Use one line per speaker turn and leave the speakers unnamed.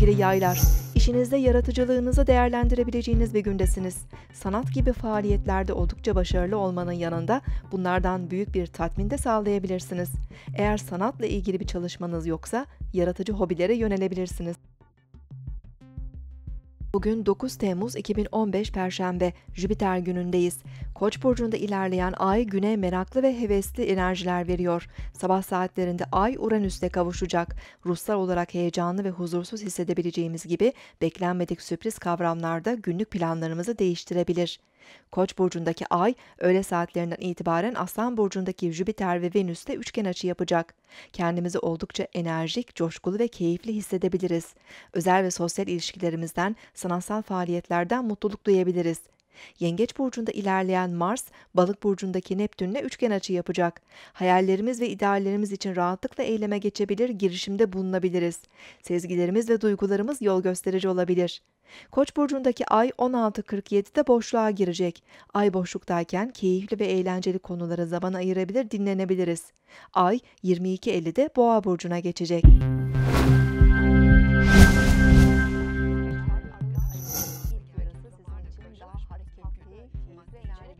sevgili yaylar. İşinizde yaratıcılığınızı değerlendirebileceğiniz bir gündesiniz. Sanat gibi faaliyetlerde oldukça başarılı olmanın yanında bunlardan büyük bir tatmin de sağlayabilirsiniz. Eğer sanatla ilgili bir çalışmanız yoksa yaratıcı hobilere yönelebilirsiniz. Bugün 9 Temmuz 2015 Perşembe, Jüpiter günündeyiz. Koç burcunda ilerleyen Ay güne meraklı ve hevesli enerjiler veriyor. Sabah saatlerinde Ay Uranüs'te kavuşacak. Ruhsal olarak heyecanlı ve huzursuz hissedebileceğimiz gibi beklenmedik sürpriz kavramlarda günlük planlarımızı değiştirebilir. Koç burcundaki Ay öğle saatlerinden itibaren Aslan burcundaki Jüpiter ve Venüs'te üçgen açı yapacak. Kendimizi oldukça enerjik, coşkulu ve keyifli hissedebiliriz. Özel ve sosyal ilişkilerimizden, sanatsal faaliyetlerden mutluluk duyabiliriz. Yengeç burcunda ilerleyen Mars, Balık burcundaki Neptün'le üçgen açı yapacak. Hayallerimiz ve ideallerimiz için rahatlıkla eyleme geçebilir, girişimde bulunabiliriz. Sezgilerimiz ve duygularımız yol gösterici olabilir. Koç burcundaki Ay 16.47'de boşluğa girecek. Ay boşluktayken keyifli ve eğlenceli konulara zaman ayırabilir, dinlenebiliriz. Ay 22.50'de Boğa burcuna geçecek.